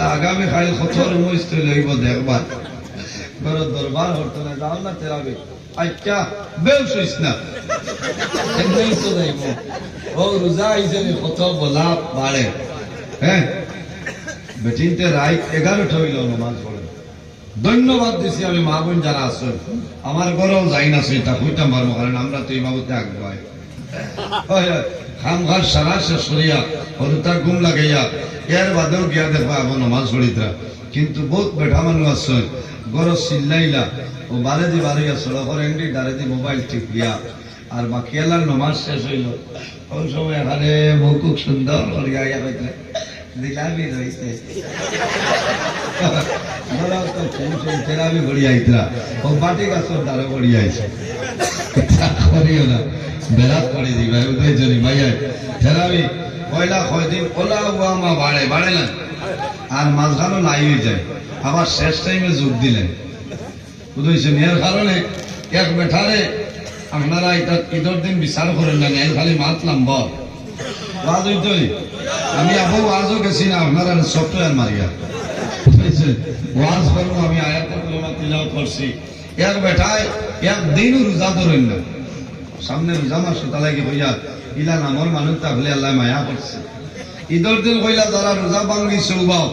আগামী দেখবার। দরবার বলা হ্যাঁ পড়ে। ধন্যবাদ দিছি আমি মা বোন যারা আছেন। আমার ঘরেও যাই না সেটা, কইতাম পারব কারণ আমরা তো এই বাবুতে আগ্রহ। খাম ঘর সারা শেষ করিয়া হরুতা গুম লাগাইয়া এর বাদেও গিয়া দেখবা আবার নমাজ পড়িতরা কিন্তু বহুত বেঠা মানুষ আছেন গর চিল্লাইলা। ও বারে দি বারে সড়কের এন্ডি ডারে দি মোবাইল ঠিক গিয়া আর বাকি এলার নমাজ শেষ হইল ওই সময় এখানে মুখ সুন্দর করিয়া ইয়া কইতে দিলামি রইছে গড়ি আইছে বেড়াত করে দি ভাই উদয় জনি ভাইয়া পয়লা কয়দিন ওলা উয়া মা বাড়ে বাড়ে না। আর মাঝখানো নাই হয়ে যায়। আবার শেষ টাইমে যোগ দিলেন। বুঝেছেন এর কারণে এক বেঠারে আপনারা এটা ঈদের দিন বিচার করেন না এর খালি মাতলাম বল ওয়াজ হইতই আমি আবু ওয়াজও গেছি না, আপনারা সফটওয়্যার মারিয়া। ওয়াজ করব, আমি আয়াত কলমা তিলাওয়াত করছি। এক বেঠায় এক দিনও রোজা ধরেন না। সামনে রোজা মাস তালাকে হইয়া ইলা নামর মানুষ তাহলে আল্লাহ মায়া করছে ঈদের দিন কইলা যারা রোজা ভাঙ্গি চৌবাও,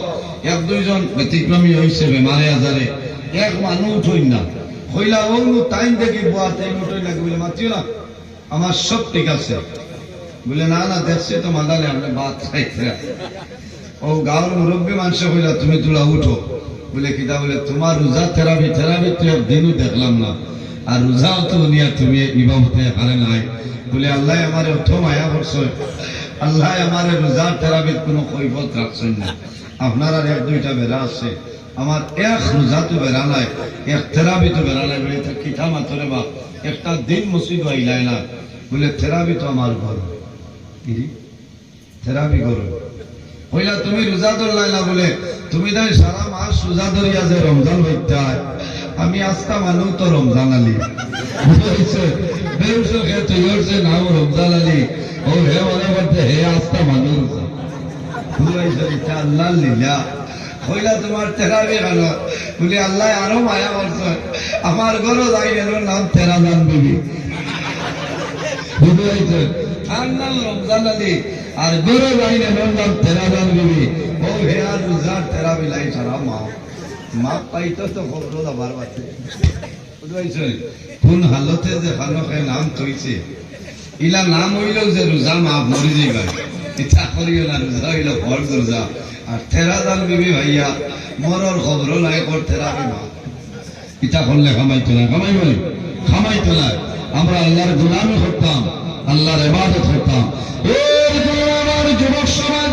এক দুইজন ব্যতিক্রমী হইছে বেমারে আজারে এক মানুষ উঠই না। কইলা ও টাইম দেখি বোয়া টাইম উঠই না বলে মাতিও না আমার সব ঠিক আছে। বলে, না না, দেখছি তো মাদালে আমরা বাদ খাইতে ও গাঁর মুরব্বী মানুষ কইলা, তুমি তুলা উঠো। বলে, কিতা বলে তোমার রোজা থেরাপি থেরাপি তো একদিনও দেখলাম না। আর রোজাও তো নিয়া তুমি ইমামতে হারে নাই। বলে, আল্লাহ আমার অর্থ মায়া করছে আল্লাহ আমার রোজার থেরাপির কোনো কৈফত রাখছেন না। আপনার আর এক দুইটা বেড়া আছে। আমার এক রোজা তো বেড়া নাই, এক থেরাপি তো বেড়া নাই। বলে কিঠা মাথরে বা একটা দিন মসজিদ আইলাই না। বলে থেরাপি তো আমার ঘর। থেরাপি করো কইলা, তুমি রোজা ধরলাই না বলে, তুমি তাই সারা মাস রোজা ধরিয়া যে রমজান হইতে আমি আস্তা মানুষ তো রমজান আলী। নাম রমজান আলী। ও হে মনে করতে হে আস্তা মানুষ আল্লাহ লীলা। কইলা, তোমার তেরাবি কেন বলি, আল্লাহ আরও মায়া করছে। আমার ঘরও যাই গেল, নাম তেরা নাম বুঝাইছে আর নাম রমজান আলী, আর গরু লাইনে নাম তেরা নাম বিবি ও হে আর রোজার তেরা বিলাই সারা মা মা পাইতো তো খবর বাতে বুঝাইছে? কোন হালতে যে খানকে নাম থইছে। ইলা নাম হইল যে রোজা মা মরি যাইবা। ইচ্ছা করিও না রোজা হইল ফর্জ রোজা আর তেরা দান বিবি ভাইয়া মরর খবর নাই কর তেরা বিমা ইটা করলে খামাইতো না খামাই বলি খামাইতো না। আমরা আল্লাহর গুলামি করতাম আল্লাহর ইবাদত করতাম এর আমার যুবক সমাজ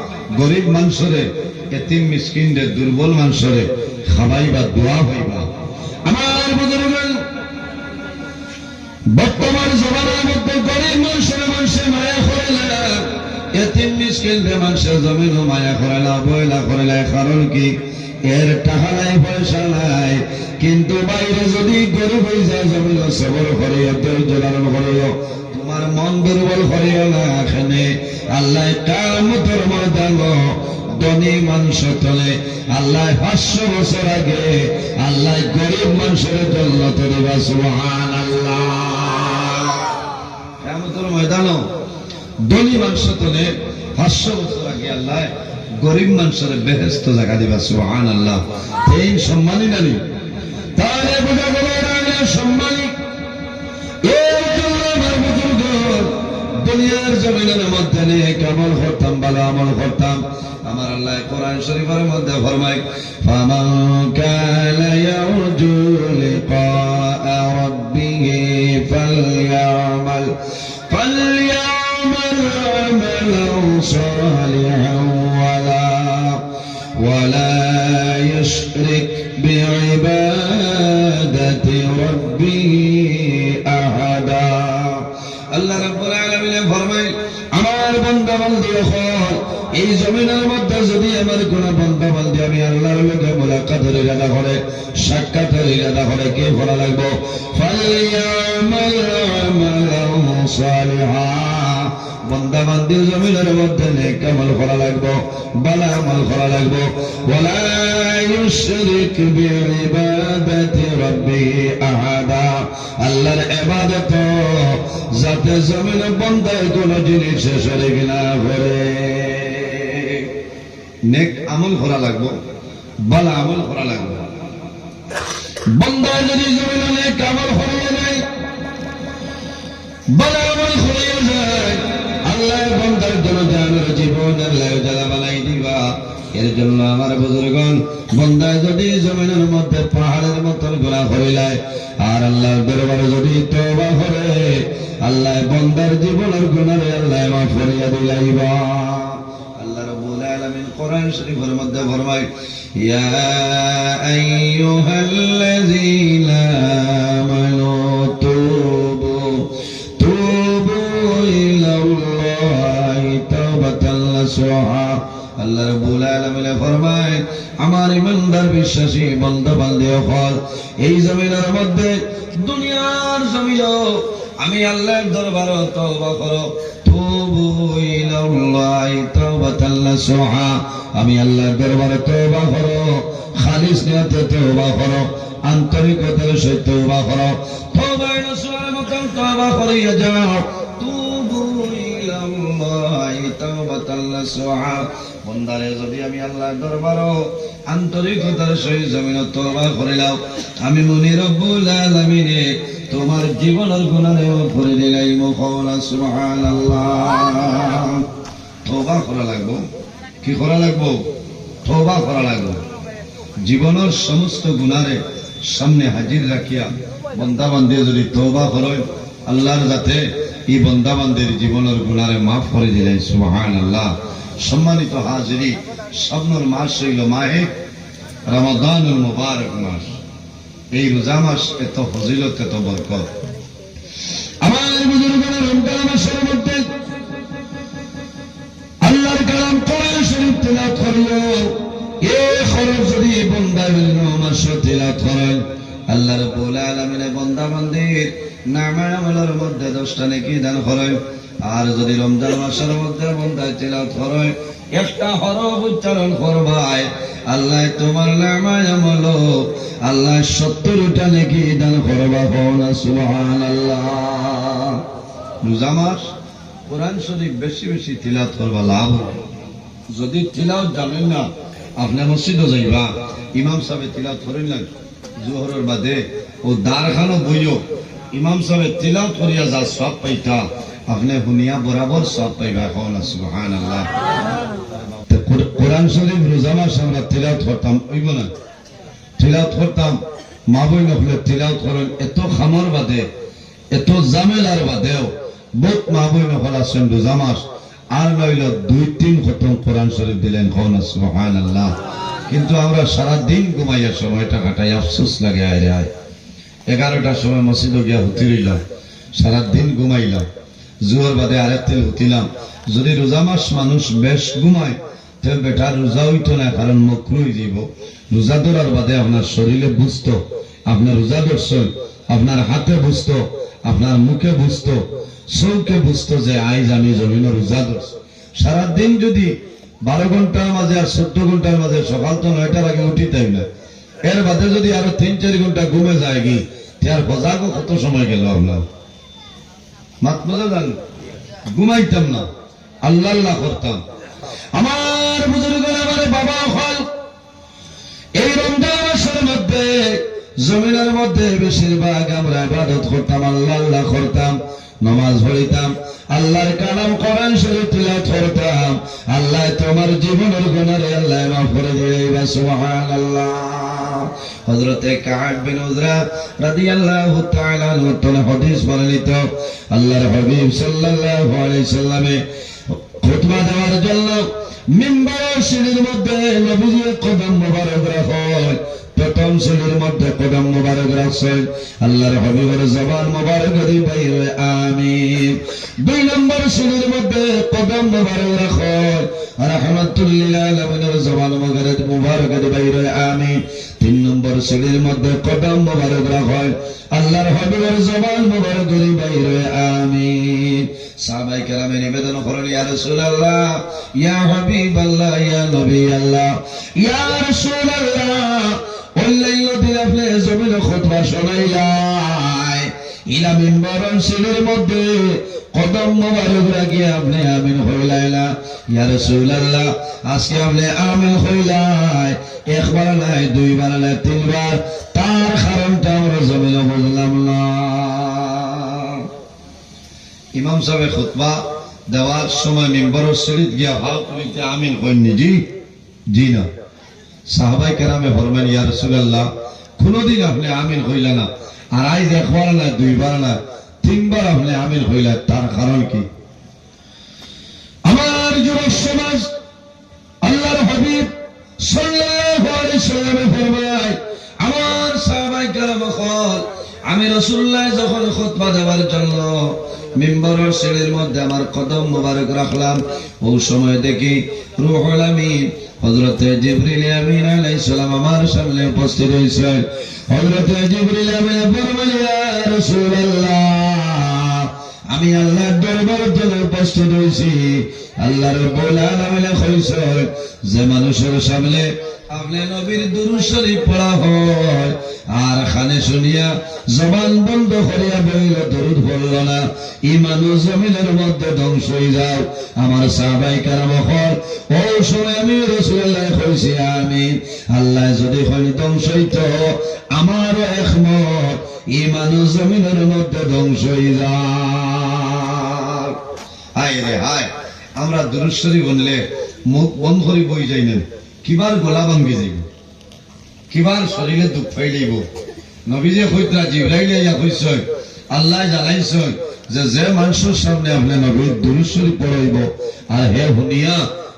গরিব মানুষরে, এতিম মিসকিনরে, দুর্বল মানুষরে খাবাইবা দোয়া হইবা আমার বুজুর্গ বর্তমান জমানার মধ্যে গরিব মানুষের মানুষের মায়া করেলা এতিম মিসকিনরে মানুষের জমিন মায়া করেলা বয়লা করেলা কারণ কি? এর টাকা নাই, পয়সা নাই। কিন্তু বাইরে যদি গরিব হয়ে যায় জমিন সবর করিও ধৈর্য ধারণ করিও তোমার মন দুর্বল করিও না এখানে। আল্লাহ কামতর ময়দান ধনী মানুষ তলে আল্লাহ পাঁচশো বছর আগে আল্লাহ গরিব মানুষের জন্য তরিবা সুহান আল্লাহ বছর আগে আল্লাহ গরিব মানুষের বেহেস্ত আল্লাহ সম্মানী সম্মানী দুনিয়ার জমিনের মধ্যে নিয়ে কেমন করতাম ভালো আমল করতাম আমার আল্লাহ কোরআন শরীফের মধ্যে ফরমাই আমার কোন বান্দা বান্দি আমি আল্লাহর লগে মুলাকাতের ইরাদা করে সাক্ষাতের ইরাদা করে কে করা লাগবো? বান্দা বান্দি জমিনের মধ্যে নেক আমল করা লাগবো ভালো আমল করা লাগবো। আল্লাহর ইবাদত যাতে জমিনে বন্দায় কোন জিনিস শরীক না করে নেক আমল করা লাগবো ভালো আমল করা লাগবো। বন্দায় যদি জমিনে নেক আমল করিয়ে যায় আমল করিয়ে যায়, আল্লাহ বন্দার জন্য জীবন আল্লাহ জ্বালা দিবা। এর জন্য আমার বন্দায় যদি জমিনের মধ্যে পাহাড়ের মতন গোলা করিলায় আর আল্লাহর দরবারে যদি তওবা করে, আল্লাহ বন্দার জীবনের গুণারে আল্লাহ মাফ দিলাইবা। আল্লাহ কোরআন শরীফের মধ্যে ফরমায়, ইয়া আইয়ুহাল্লাযীনা আমানু তুবু তুবু ইলাল্লাহি তাওবাতান নাসুহা আল্লাহ রাব্বুল আলামিন ফরমায়, আমার ইমানদার বিশ্বাসী হল এই জমিনের মধ্যে দুনিয়ার জমিনও আমি আল্লাহর দরবারে তওবা করো। আমি আল্লাহর দরবারে তওবা করো, খালিস নিয়তে তওবা করো, আন্তরিকতার সহিত তওবা করো। তওবা মতন তওবা করিয়া যাও। ইলাল্লাহি তাওবাতান নাসুহা। বন্দারে, যদি আমি আল্লাহর দরবারও আন্তরিকতার সহিত জমিন তওবা করিলাম, আমি মুনি রব্বুল আলামিনে তোমার জীবনের গুণারে ভরে দিলাই মুখলা, সুবহানাল্লাহ। তওবা করা লাগবো? কি করা লাগবো? তওবা করা লাগবো। জীবনের সমস্ত গুণারে সামনে হাজির রাখিয়া বন্দাবান্দি যদি তওবা করে আল্লাহর যাতে এই বন্দাবান্দির জীবনের গুণারে মাফ করে দিলেন সুবহান আল্লাহ সম্মানিত হাজিরি, স্বপ্নর মাস হইল মাহে, রমাদানুল মুবারক মাস। এই রোজা মাস এত ফজিলত, এত বরকত। আমার বুজুর্গরা রমজান মধ্যে আল্লাহর কালাম কোরআন শরীফ তেলাওয়াত করিল। খরচ যদি করেন মধ্যে দশটা নেকি দান করেন। আর যদি রমজান মাসের মধ্যে বন্দায় তেলাওয়াত করেন একটা হরফ উচ্চারণ করবাই আল্লাহ তোমার আল্লাহ সত্তরটা নেকি দান করবা হন সুবহানাল্লাহ রোজা মাস, কোরআন শরীফ বেশি বেশি তিলাত করবা লাভ। যদি তিলাওত জানেন না, আপনি মসজিদও যাইবা, ইমাম সাহেব তিলাত করেন না জোহরের বাদে, ও দ্বারখানো বইও, ইমাম সাহেব তিলাত করিয়া যা সব পাইতা আপনি শুনিয়া বরাবর সব পাইবা এখন সুবহান আল্লাহ কোরআন শরীফ রোজা মাস আমরা তিলাওয়াত করতাম ওইব না তিলাওয়াত করতাম মা বই নকলে তিলাওয়াত করেন এত খামর বাদে এত জামেলার বাদেও বহুত মা বই নকল আছেন রোজা মাস আর নইল দুই তিন খতম কোরআন শরীফ দিলেন হন সুবহান আল্লাহ কিন্তু আমরা সারা দিন ঘুমাইয়া সময়টা কাটাই আফসোস লাগে আয় এগারোটার সময় মসজিদে গিয়া হুতি রইলাম সারা দিন ঘুমাইলাম জুয়ার বাদে আরেক তেল হুতিলাম যদি রোজা মাস মানুষ বেশ ঘুমায় তে বেটা রোজা হইতো না, কারণ মকরু হয়ে যাব রোজা ধরার বাদে আপনার শরীরে বুঝত, আপনার রোজা ধরছেন, আপনার হাতে বুঝত, আপনার মুখে বুঝত চৌকে বুঝত যে আইজ আমি জমিন রোজা ধরছি। সারাদিন যদি বারো ঘণ্টার মাঝে আর চোদ্দ ঘণ্টার মাঝে সকাল তো নয়টার আগে উঠিতাম না? এর বাদে যদি আরও তিন চার ঘণ্টা ঘুমে যায় কি তার বজাগো কত সময় গেল আপনার? মাত বোঝা ঘুমাইতাম না। আল্লাহ আল্লাহ করতাম। আমার বুজুর্গের আমার বাবা হল। এই রমজান মধ্যে, জমিনের মধ্যে বেশিরভাগ আমরা ইবাদত করতাম, আল্লাহ আল্লাহ করতাম, নামাজ পড়িতাম, আল্লাহর কালাম কোরআন শরীফ করতাম। আল্লাহ তোমার জীবনের গুনারে আল্লাহ মাফ করে দিবে, সুবহানাল্লাহ। হযরতে কাব বিন উজরা রাদিয়াল্লাহু তাআলা আনহু হাদিস বর্ণিত। আল্লাহর হাবিব সাল্লাল্লাহু আলাইহি সাল্লামে খুতবা দেওয়ার জন্য মিম্বার সিঁড়ির মধ্যে কদম প্রথম মধ্যে কদম রাখছেন। আল্লাহর জবান আমিন। দুই নম্বর সিঁড়ির মধ্যে কদম মোবারক রাখেন। রহমতুল্লিল আলমিনের জবান মোবারক আমিন। তিন সিঁড়ির মধ্যে কদম মোবারক রাখেন আল্লাহর হবিবর জবান মোবারক করি বাইরে আমি সাহাবাই কেরামে নিবেদন করেন, ইয়া রসুল আল্লাহ ইয়া হাবিবাল্লাহ, ইয়া নবী আল্লাহ ইয়া রসুল আল্লাহ অন্যান্য দিন আপনি জমিনে খুতবা শোনাইলাই ইলা মিম্বরন সিলের মধ্যে কদম মোবারক রাখি আপনি আমিন হইলাইলা ইয়া রাসূলুল্লাহ, আজকে আপনি আমিন হইলাই একবার নাই দুইবার নাই তিনবার। তার কারণটা আমরা জমিনে বুঝলাম না। ইমাম সাহেব খুতবা দেওয়ার সময় মেম্বারের সিঁড়িত গিয়া ভাও তুলিতে আমিন কইনি জি? জি না। সাহাবাই কেরামে ফরমেন ইয়া রাসূলুল্লাহ, কোনদিন আপনি আমিন হইলা না। আর আজ একবার না দুইবার না, তিনবার আপনি আমির হইলেন, তার কারণ কি? আমার যুবক সমাজ, আল্লাহর হাবিব আমার সাহাবায়ে আমি রাসূলুল্লাহ যখন খুতবা দেওয়ার জন্য মিম্বরের সিঁড়ির মধ্যে আমার কদম মোবারক রাখলাম। ওই সময় দেখি রূহুল আমিন জিবরিল আমিন আলাইহিস সালাম আমার সামনে উপস্থিত জিবরিল আমিন রাসূলুল্লাহ, আমি আল্লাহর দরবার জন্য উপস্থিত হয়েছি। আল্লাহর রব্বুল আলামিন কইছে যে মানুষের সামনে নবীর দুরূদ শরীফ পড়া হয়। আর খানে শুনিয়া জবান বন্ধ করিয়া বইল দরুদ পড়ল না জমিনের মধ্যে ধ্বংস হয়ে আমার সাহাবাই ও সময় আমি কইছি আল্লাহ যদি হয় ধ্বংস হইত আমারও একমত ই মানুষ জমিনের মধ্যে ধ্বংস হয়ে যাও হায় রে হায়, আমরা দুরুশ্বরী বনলে মুখ বন্ধ করে বই যাই না কিবার গলা ভাঙ্গি যাইব কিবার শরীরে দুঃখ পাই যাইব নবীজে কইতরা জিব্রাইলে ইয়া কইছ আল্লাহ জানাইছ যে যে মানুষের সামনে আপনি নবীর দুরুশ্বরী পড়াইব আর হে শুনিয়া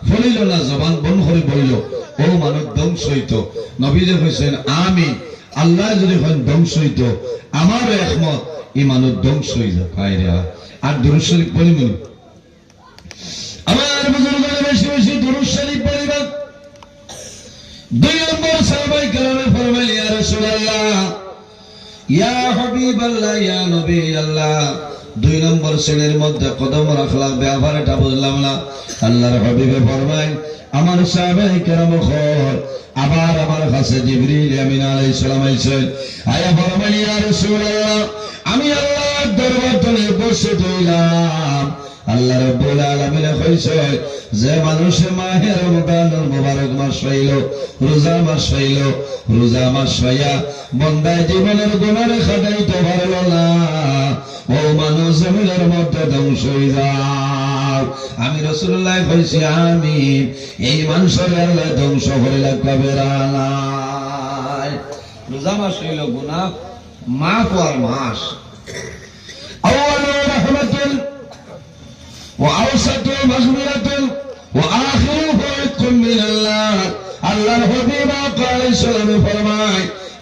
ফলিল না জবান বন্ধ করে বইল ও মানুষ ধ্বংস হইত নবীজে কইছেন আমি, আল্লাহ যদি হয় ধ্বংস হইত আমারও একমত এই মানুষ ধ্বংস হয়ে হায়। আর দুরুশ্বরী পড়িমনি আমার বুজুর্গের বেশি বেশি দুরুদ শরীফ পড়িবেন দুই নম্বর সাহাবাই کرامে ফরমাইল ইয়া রাসূলুল্লাহ ইয়া হাবিবাল্লাহ ইয়া নবী আল্লাহ দুই নম্বর শ্রেণীর মধ্যে কদম রাখলাম ব্যাপারটা বুঝলাম না আল্লাহর হাবিবে ফরমাই আমার সাহাবাই کرام খর আবার আমার কাছে জিবরিল আমিন আলাইহিস সালাম আইছেন আয়া ফরমাইল ইয়া রাসূলুল্লাহ আমি আল্লাহর দরবার তলে বসে রইলাম আল্লাহ রব্বুল আলামিন কইছে, যে মানুষের মাহে রমজানুল মুবারক মাস হইল, রোজা মাস হইল, রোজা মাস হইয়া বন্দায় জীবনের গুণারে খাটাইতে পারল না। ও মানুষ জমিনের মধ্যে ধ্বংস হয়ে যাও আমি রসুল্লাহ কইছি আমি এই মানুষের আল্লাহ ধ্বংস করে লাগবে রোজা মাস হইল গুণা মাফ আর মাস। আল্লাহ রহমতুল وأوسط مغفرة وآخره عتق من الله আল্লাহর হবিব আলাইহিস সালাম ফরমায়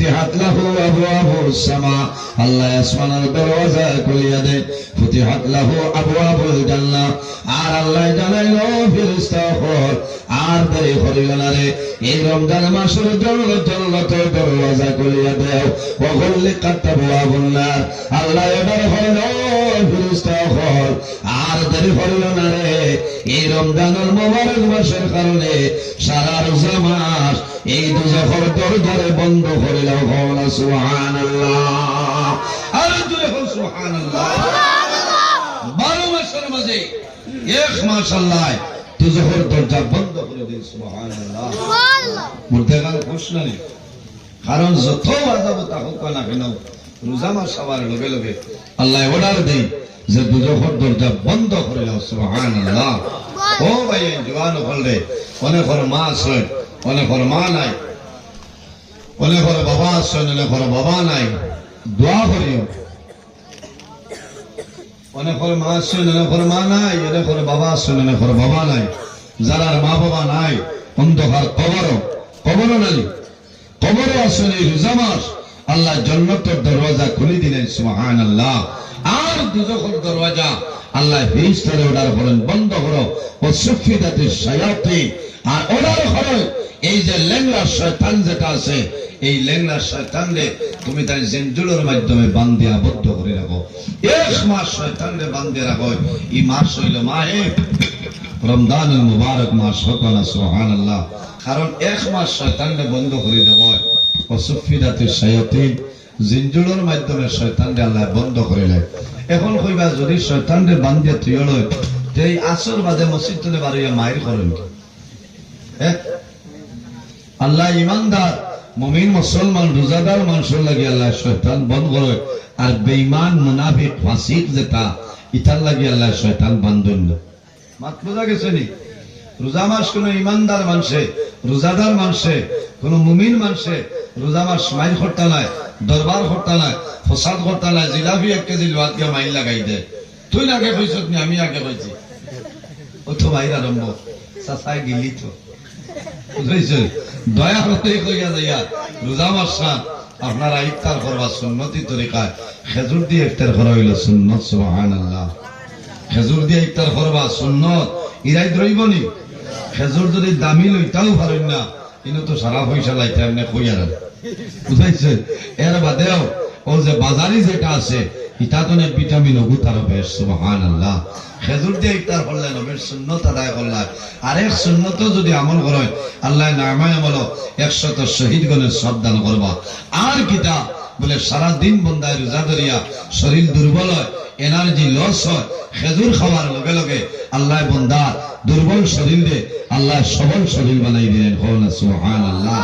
ফুতিহাত লাহু আবওয়াবুস সামা। আল্লাহ আসমানের দরওয়াজা খুলিয়া দেয় ফুতিহাত লাহু আবওয়াবুল জান্নাহ। আর আল্লাহ জানাইলো ফেরেশতা হল আর দেরি করিল না রে। এই রমজান মাসের জন্য জন্নত দরওয়াজা খুলিয়া দেও। ওগল্লি কাত্তাবু আবুন্নার আল্লাহ এবার হল ফেরেশতা হল আর দেরি করিল না রে। এই রমজানের মোবারক মাসের কারণে সারা রোজা মাস এই দুজখর দরজারে বন্ধ করিল হল সুবহানাল্লাহ। আর জোরে হল সুবহানাল্লাহ। বারো মাসের মাঝে এক মাস আল্লাহ দুজখর দরজা বন্ধ করে দিন সুবহানাল্লাহ। মধ্যে গান খুশ না? কারণ যত বাধা তা হোক না কেন রোজা মাস হওয়ার লগে লগে আল্লাহ অর্ডার দেই যে দুজখর দরজা বন্ধ করে দাও সুবহানাল্লাহ। ও ভাই জোয়ান হলে অনেকর মা আছেন অনেকর মা নাই। অনেকর বাবা আছেন অনেকর বাবা নাই। দোয়া করিও অনেকর মা আছেন অনেকর মা নাই। অনেকর বাবা আছেন অনেকর বাবা নাই। যারার মা বাবা নাই, অন্ধকার কবর কবর নাই। কবরে আসলে রোজা মাস। আল্লাহ জন্নতের দরওয়াজা খুলে দিলেন সুবহান আল্লাহ আর দুজখের দরওয়াজা আল্লাহ ফেরেশতারে অর্ডার করেন বন্ধ করো। ও সুফিদাতে শায়াতিন আর অর্ডার করো এই যে লেংরা শয়তান যেটা আছে, এই লেংরা শয়তানরে তুমি তার জেঞ্জুলের মাধ্যমে বান্ধে আবদ্ধ করে রাখো। এক মাস শয়তানরে বান্ধে রাখো। এই মাস হইল মাহে। রমজানুল মুবারক মাস সকল সুহান আল্লাহ কারণ এক মাস শয়তানরে বন্ধ করে দেব অসুফিদাতে শায়াতিন জিঞ্জুলের মাধ্যমে শয়তানরে আল্লাহ বন্ধ করে এখন কইবা, যদি শয়তানরে বান্ধিয়া তুই লয়, তে আসর বাদে মসজিদ তুলে বাড়িয়া মায়ের করেন হ্যাঁ? আল্লাহ ইমানদার, মুমিন, মুসলমান, রোজাদার, মানুষের লাগে আল্লাহ শয়তান বন্ধ করে। আর বেঈমান, মুনাফিক, ফাসিক যেটা, ইতার লাগে আল্লাহ শয়তান বান্ধন না মাত বোঝা গেছে নি? রোজা মাস কোন ইমানদার মানুষে, রোজাদার মানুষে, কোন মুমিন মানুষে রোজা মাস মাইল করতে নাই, দরবার করতে নাই, ফসাদ করতে নাই, জিলাপি এক কেজি লোহাত গিয়ে মাইল লাগাই দে। তুই আগে কইছ আমি আগে কইছি। ও তো বাইর আরম্ভ। চাচাই গিলি তো। বুঝাইছে দয়া করে কইয়া যাইয়া রোজা মাস আপনারা ইফতার করবা সুন্নতি তরিকায় খেজুর দিয়ে ইফতার করা হইল সুন্নত, সুবহানাল্লাহ। খেজুর দিয়ে ইফতার করবা সুন্নত, ইরাই খেজুর যদি দামি লইতাও না, কিন্তু তো সারা পয়সা লাইতে এমনি কইয়া বুঝাইছে এর বাদেও, ও যে বাজারি যেটা আছে ইটা তো ভিটামিন ওগু তার বেশ সুবহান আল্লাহ খেজুর দিয়ে ইফতার করলে নবের সুন্নত আদায় করলা। আরেক সুন্নত যদি আমল করে, আল্লাহ নামায় আমল একশত শহীদ গণের সব দান করবা। আর কিতা বলে সারা দিন বন্দায় রোজা ধরিয়া শরীর দুর্বল হয় এনার্জি লস হয়, খেজুর খাওয়ার লগে লগে আল্লাহ বন্দা দুর্বল শরীর দে, আল্লাহ সবল শরীর বানাই দিলেন হন সুহান আল্লাহ